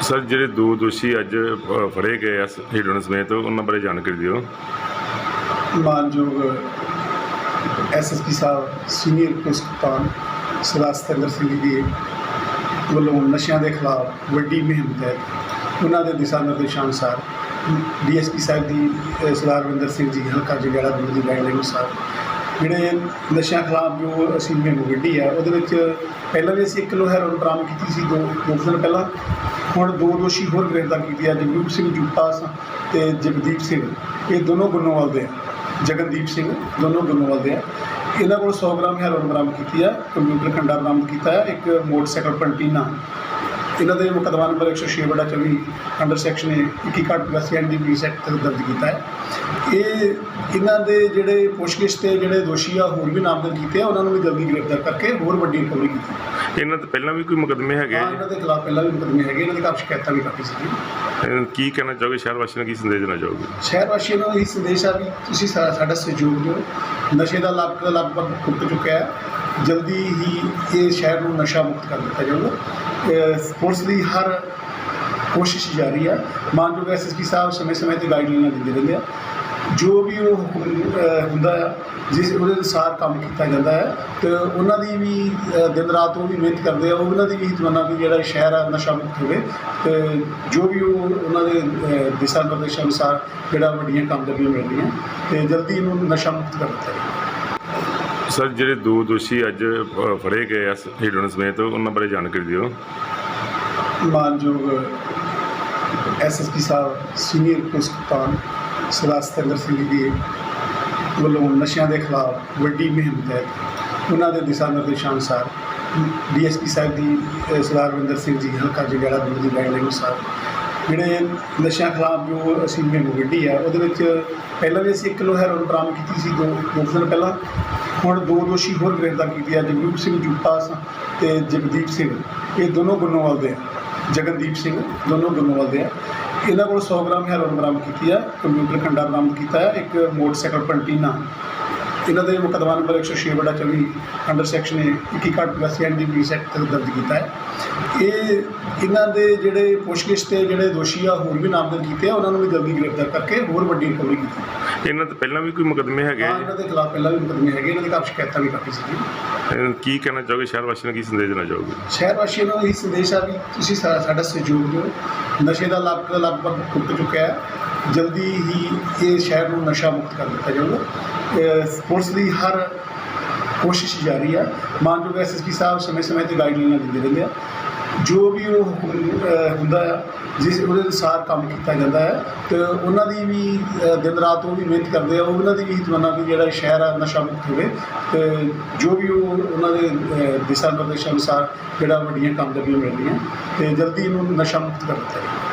Sir ਜਿਹੜੇ ਦੋ ਦੋਸ਼ੀ ਅੱਜ ਅ, ਫੜੇ ਗਏ ਆ ਹੀਰੋਇਨ ਸਮੇਤ ਉਹਨਾਂ ਬਾਰੇ ਜਾਣਕਾਰੀ ਦਿਓ। ਮਾਨਯੋਗ ਐਸਐਸਪੀ ਸਾਹਿਬ ਸੀਨੀਅਰ ਪੁਲਿਸ ਕਪਤਾਨ ਸਰਦਾਰ ਸਤਿੰਦਰ ਸਿੰਘ ਜੀ ਵੱਲੋਂ ਨਸ਼ਿਆਂ ਦੇ ਖਿਲਾਫ ਵੱਡੀ ਮੁਹਿੰਮ ਤਹਿਤ ਉਹਨਾਂ ਦੇ ਦਿਸ਼ਾ ਨਿਰਦੇਸ਼ਾਂ ਅਨੁਸਾਰ ਡੀਐਸਪੀ ਸਾਹਿਬ ਦੀ ਅ, ਸਰਦਾਰ ਵਿੰਦਰ ਸਿੰਘ ਜੀ ਹਲਕਾ ਜਗਾੜਾ ਗੁਰੂ ਦੀ ਗਾਈਡਲਾਈਨ ਅਨੁਸਾਰ ਜਿਹੜੇ ਨਸ਼ਿਆਂ ਖਿਲਾਫ ਜੋ ਅਸੀਂ ਮੁਹਿੰਮ ਵਿੱਢੀ ਆ, ਉਹਦੇ ਵਿੱਚ ਪਹਿਲਾਂ ਵੀ ਅਸੀਂ ਇੱਕ ਕਿਲੋ ਹੈਰੋਇਨ ਬਰਾਮਦ ਕੀਤੀ ਸੀ ਦੋ ਦੋ ਕੁ ਦਿਨ ਪਹਿਲਾਂ। ਹੁਣ ਦੋ ਦੋਸ਼ੀ ਹੋਰ ਗ੍ਰਿਫਤਾਰ ਕੀਤੇ ਆ, ਜਗਰੂਪ ਸਿੰਘ ਜੁੱਟਾ ਤੇ ਜਗਦੀਪ ਸਿੰਘ। ਇਹ ਦੋਨੋਂ ਗੁੰਨੋਵਾਲ ਦੇ ਆ। ਜਗਨਦੀਪ ਸਿੰਘ, ਦੋਨੋਂ ਗੁੰਨੋਵਾਲ ਦੇ ਆ। ਇਹਨਾਂ ਕੋਲ 100 ਗ੍ਰਾਮ ਹੈਰੋਇਨ ਬਰਾਮਦ ਕੀਤੀ ਆ, ਕੰਪਿਊਟਰ ਖੰਡਾ ਬਰਾਮਦ ਕੀਤਾ ਹੈ ਇੱਕ ਮੋਟਰਸਾਈਕਲ ਪੰਟੀਨਾ। ਇਹਨਾਂ ਦੇ ਮੁਕੱਦਮਾ ਨੰਬਰ 106 ਬਟਾ 24 ਅੰਡਰ ਸੈਕਸ਼ਨ 21 ਘੱਟ ਪਲੱਸ ਐਨ ਡੀ ਬੀ ਸੈਕਟ ਤਹਿਤ ਦਰਜ ਕੀਤਾ ਹੈ। ਇਹ ਇਹਨਾਂ ਦੇ ਜਿਹੜੇ ਪੁੱਛਗਿੱਛ ਤੇ ਜਿਹੜੇ ਦੋਸ਼ੀ ਆ ਹੋਰ ਵੀ ਨਾਮਜ਼ਦ ਕੀਤੇ ਆ ਉਹਨਾਂ ਨੂੰ ਵੀ ਜਲਦੀ ਗ੍ਰਿਫਤਾਰ ਕਰਕੇ ਹੋਰ ਵੱਡੀ ਰਿਕਵਰੀ ਕੀਤੀ ਇਹਨਾਂ ਤੋਂ ਪਹਿਲਾਂ ਵੀ ਕੋਈ ਮੁਕੱਦਮੇ ਹੈਗੇ ਆ ਇਹਨਾਂ ਦੇ ਖਿਲਾਫ ਪਹਿਲਾਂ ਵੀ ਮੁਕੱਦਮੇ ਹੈਗੇ ਇਹਨਾਂ ਦੇ ਘਰ ਸ਼ਿਕਾਇਤਾਂ ਵੀ ਕਾਫੀ? ਅ, ਕੀ ਕਹਿਣਾ ਚਾਹੋਗੇ? ਸ਼ਹਿਰ ਵਾਸੀਆਂ ਨੂੰ ਕੀ ਸੰਦੇਸ਼ ਦੇਣਾ ਚਾਹੋਗੇ? ਸ਼ਹਿਰ ਵਾਸੀਆਂ ਨੂੰ ਇਹ ਸੰਦੇਸ਼ ਆ ਵੀ ਤੁਸੀਂ ਸਾ- ਸਾਡਾ ਸਹਿਯੋਗ ਦਿਓ। ਨਸ਼ੇ ਦਾ ਲੱਕ ਲਗਭਗ ਟੁੱਟ ਚੁੱਕਿਆ ਹੈ। ਜਲਦੀ ਹੀ ਇਹ ਸ਼ਹਿਰ ਨੂੰ ਨਸ਼ਾ ਮੁਕਤ ਕਰ ਦਿੱਤਾ ਜਾਊਗਾ। ਪੁਲਿਸ ਦੀ ਹਰ ਕੋਸ਼ਿਸ਼ ਜਾਰੀ ਆ। ਮਾਨਯੋਗ ਐਸਐਸਪੀ ਸਾਹਿਬ ਸਮੇਂ-ਸਮੇਂ ਤੇ ਗਾਈਡਲਾਈਨਾਂ ਦਿੰਦੇ ਰਹਿੰਦੇ ਆ। ਜੋ ਵੀ ਉਹ ਹੁਕਮ, ਹੁੰਦਾ ਆ ਜਿਸ ਉਹਦੇ ਅਨੁਸਾਰ ਕੰਮ ਕੀਤਾ ਜਾਂਦਾ ਹੈ ਤੇ ਉਹਨਾਂ ਦੀ ਵੀ ਦਿਨ ਰਾਤ ਉਹ ਵੀ ਮਿਹਨਤ ਕਰਦੇ ਆ ਉਹਨਾਂ ਦੀ ਵੀ ਤਮੰਨਾ ਵੀ ਜਿਹੜਾ ਸ਼ਹਿਰ ਆ ਨਸ਼ਾ ਮੁਕਤ ਹੋਵੇ। ਤੇ ਜੋ ਵੀ ਉਹ ਉਹਨਾਂ ਦੇ ਦਿਸ਼ਾ ਨਿਰਦੇਸ਼ਾਂ ਅਨੁਸਾਰ ਜਿਹੜਾ ਵੱਡੀਆਂ ਕਾਮਯਾਬੀਆਂ ਮਿਲ ਰਹੀਆਂ ਤੇ ਜਲਦੀ ਇਹਨੂੰ ਨਸ਼ਾ ਮੁਕਤ ਕਰ ਦਿੱਤਾ ਜਾਵੇ। ਸਰ ਜਿਹੜੇ ਦੋ ਦੋਸ਼ੀ ਅੱਜ ਅ, ਫੜੇ ਗਏ ਆ ਹੀਰੋਇਨ ਸਮੇਤ ਉਹਨਾਂ ਬਾਰੇ ਜਾਣਕਾਰੀ ਦਿਓ। ਮਾਨਯੋਗ ਐਸਐਸਪੀ ਸਾਹਿਬ ਸੀਨੀਅਰ ਪੁਲਿਸ ਕਪਤਾਨ ਸਰਦਾਰ ਸਤਿੰਦਰ ਸਿੰਘ ਜੀ ਵੱਲੋਂ ਨਸ਼ਿਆਂ ਦੇ ਖਿਲਾਫ ਵੱਡੀ ਮੁਹਿੰਮ ਤਹਿਤ ਉਹਨਾਂ ਦੇ ਦਿਸ਼ਾ ਨਿਰਦੇਸ਼ਾਂ ਅਨੁਸਾਰ ਡੀਐਸਪੀ ਸਾਹਿਬ ਦੀ ਅ, ਸਰਦਾਰ ਰਵਿੰਦਰ ਸਿੰਘ ਜੀ ਹਲਕਾ ਜਗਾੜਾ ਗੁਰੂ ਦੀ ਗਾਈਡਲਾਈਨ ਅਨੁਸਾਰ ਜਿਹੜੇ ਨਸ਼ਿਆਂ ਖਿਲਾਫ ਜੋ ਅਸੀਂ ਮੁਹਿੰਮ ਵਿੱਢੀ ਆ, ਉਹਦੇ ਵਿੱਚ ਪਹਿਲਾਂ ਵੀ ਅਸੀਂ 1 ਕਿਲੋ ਹੈਰੋਇਨ ਬਰਾਮਦ ਕੀਤੀ ਸੀ ਦੋ ਦੋ ਕੁ ਦਿਨ ਪਹਿਲਾਂ। ਹੁਣ ਦੋ ਦੋਸ਼ੀ ਹੋਰ ਗ੍ਰਿਫਤਾਰ ਕੀਤੇ ਆ, ਜਗਰੂਪ ਸਿੰਘ ਜੁੱਟਾ ਤੇ ਜਗਦੀਪ ਸਿੰਘ। ਇਹ ਦੋਨੋਂ ਗੁੰਨੋਵਾਲ ਦੇ ਆ। ਜਗਨਦੀਪ ਸਿੰਘ, ਦੋਨੋਂ ਗੁੰਨੋਵਾਲ ਦੇ ਆ। ਇਹਨਾਂ ਕੋਲ 100 ਗ੍ਰਾਮ ਹੈਰੋਇਨ ਬਰਾਮਦ ਕੀਤੀ ਆ, ਕੰਪਿਊਟਰ ਖੰਡਾ ਬਰਾਮਦ ਕੀਤਾ ਹੈ ਇੱਕ ਮੋਟਰਸਾਈਕਲ ਪੰਟੀਨਾ। ਇਹਨਾਂ ਦੇ ਮੁਕੱਦਮਾ ਨੰਬਰ 106 ਬਟਾ 24 ਅੰਡਰ ਸੈਕਸ਼ਨ 21 ਘੱਟ ਪਲੱਸ ਐਨ ਡੀ ਬੀ ਸੈਕਟ ਤਹਿਤ ਦਰਜ ਕੀਤਾ ਹੈ। ਇਹ ਇਹਨਾਂ ਦੇ ਜਿਹੜੇ ਪੁੱਛਗਿੱਛ ਤੇ ਜਿਹੜੇ ਦੋਸ਼ੀ ਆ ਹੋਰ ਵੀ ਨਾਮਜ਼ਦ ਕੀਤੇ ਆ ਉਹਨਾਂ ਨੂੰ ਵੀ ਜਲਦੀ ਗ੍ਰਿਫਤਾਰ ਕਰਕੇ ਹੋਰ ਵੱਡੀ ਰਿਕਵਰੀ ਕੀਤੀ ਇਹਨਾਂ ਤੋਂ ਪਹਿਲਾਂ ਵੀ ਕੋਈ ਮੁਕੱਦਮੇ ਹੈਗੇ ਆ? ਇਹਨਾਂ ਦੇ ਖਿਲਾਫ ਪਹਿਲਾਂ ਵੀ ਮੁਕੱਦਮੇ ਹੈਗੇ ਇਹਨਾਂ ਦੇ ਘਰ ਸ਼ਿਕਾਇਤਾਂ ਵੀ ਕਾਫੀ ਅ, ਕੀ ਕਹਿਣਾ ਚਾਹੋਗੇ? ਸ਼ਹਿਰ ਵਾਸੀਆਂ ਨੂੰ ਕੀ ਸੰਦੇਸ਼ ਦੇਣਾ ਚਾਹੋਗੇ? ਸ਼ਹਿਰ ਵਾਸੀਆਂ ਨੂੰ ਇਹ ਸੰਦੇਸ਼ ਆ ਵੀ ਤੁਸੀਂ ਸਾ- ਸਾਡਾ ਸਹਿਯੋਗ ਦਿਓ। ਨਸ਼ੇ ਦਾ ਲੱਕ ਲਗਭਗ ਟੁੱਟ ਚੁੱਕਿਆ ਹੈ। ਜਲਦੀ ਹੀ ਇਹ ਸ਼ਹਿਰ ਨੂੰ ਨਸ਼ਾ ਮੁਕਤ ਕਰ ਦਿੱਤਾ ਜਾਊਗਾ। ਅਹ, ਪੁਲਿਸ ਦੀ ਹਰ ਕੋਸ਼ਿਸ਼ ਜਾਰੀ ਆ। ਮਾਨਯੋਗ ਐਸਐਸਪੀ ਸਾਹਿਬ ਸਮੇਂ-ਸਮੇਂ ਤੇ ਗਾਈਡਲਾਈਨਾਂ ਦਿੰਦੇ ਰਹਿੰਦੇ ਆ। ਜੋ ਵੀ ਉਹ ਹੁੰਦਾ ਆ, ਜਿਸ ਉਹਦੇ ਅਨੁਸਾਰ ਕੰਮ ਕੀਤਾ ਜਾਂਦਾ ਹੈ ਤੇ ਉਹਨਾਂ ਦੀ ਵੀ ਦਿਨ ਰਾਤ ਉਹ ਵੀ ਮਿਹਨਤ ਕਰਦੇ ਆ, ਉਹਨਾਂ ਦੀ ਵੀ ਤਮੰਨਾ ਵੀ ਜਿਹੜਾ ਸ਼ਹਿਰ ਆ, ਨਸ਼ਾ ਮੁਕਤ ਹੋਵੇ। ਤੇ ਜੋ ਵੀ ਉਹ ਉਹਨਾਂ ਦੇ ਦਿਸ਼ਾ ਨਿਰਦੇਸ਼ਾਂ ਅਨੁਸਾਰ ਜਿਹੜਾ ਵੱਡੀਆਂ ਕਾਮਯਾਬੀਆਂ ਮਿਲ ਰਹੀਆਂ ਤੇ ਜਲਦੀ ਇਹਨੂੰ ਨਸ਼ਾ ਮੁਕਤ ਕਰ ਦਿੱਤਾ ਜਾਵੇ।